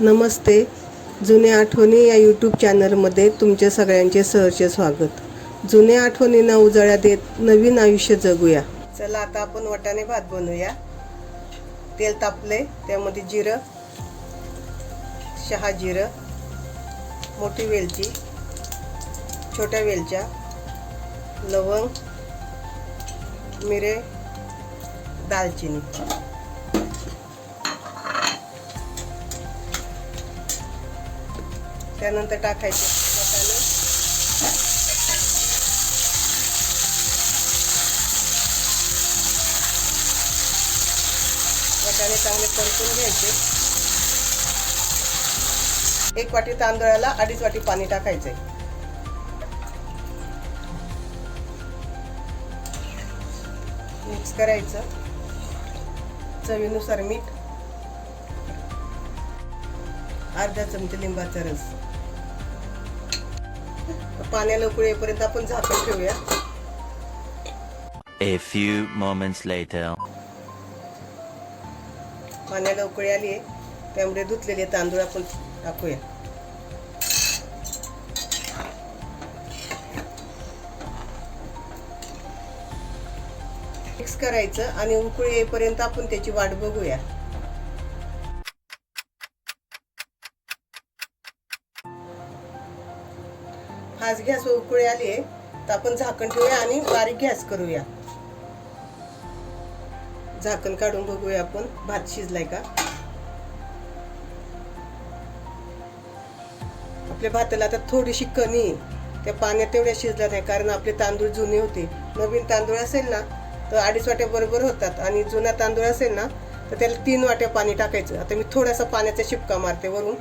नमस्ते. जुन्या आठवणी या यूट्यूब चॅनलमध्ये तुमचे सगळ्यांचे सहर्ष स्वागत. जुन्या आठवणींना उजाळ्या देत नवीन आयुष्य जगूया. चला आता आपण वाटाणे भात बनवूया. तेल तापले त्यामध्ये जिरं शहा जिरं मोठी वेलची छोट्या वेलच्या लवंग मिरे दालचिनी. त्यानंतर टाकायचे. वाटाणे वाटाणे चांगले परतून घ्यायचे. एक वाटी तांदळाला अडीच वाटी पाणी टाकायचे मिक्स करायचं. चवीनुसार मीठ. अर्धा चमचे लिंबाचा रस. पाण्याला उकळी येईपर्यंत आपण झाकण ठेवूया. A few moments later. पाण्याला उकळी आली आहे त्यामुळे धुतलेले तांदूळ आपण टाकूया. मिक्स करायचं आणि उकळी येईपर्यंत आपण त्याची वाट बघूया. हाच गॅस उकळी आली आहे तर आपण झाकण ठेवूया आणि बारीक गॅस करूया. झाकण काढून बघूया आपण भात शिजलाय का? आपल्या भाताला आता थोडीशी कमी आहे. त्या पाण्यात तेवढ्या शिजला नाही कारण आपले तांदूळ जुने होते. नवीन तांदूळ असेल ना तर अडीच वाट्या बरोबर होतात. आणि जुना तांदूळ असेल ना तर त्याला तीन वाट्या पाणी टाकायचं. आता मी थोडासा पाण्याचा शिपका मारते वरून.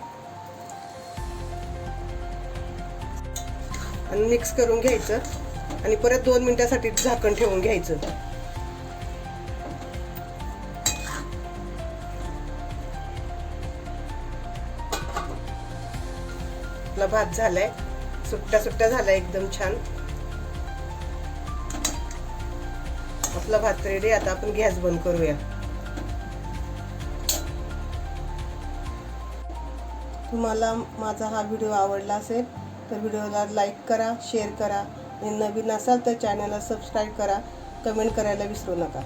आणि मिक्स करून घ्यायचं. आणि परत दोन मिनिटासाठी झाकण ठेवून घ्यायचं. आपला भात झालाय. सुट्ट्या सुट्ट्या झालाय एकदम छान. आपला भात रेडी आता आपण गॅस बंद करूया. तुम्हाला माझा हा व्हिडिओ आवडला असेल तर व्हिडिओला लाईक करा शेअर करा आणि नवीन असाल तर चॅनलला सबस्क्राईब करा. कमेंट करायला विसरू नका.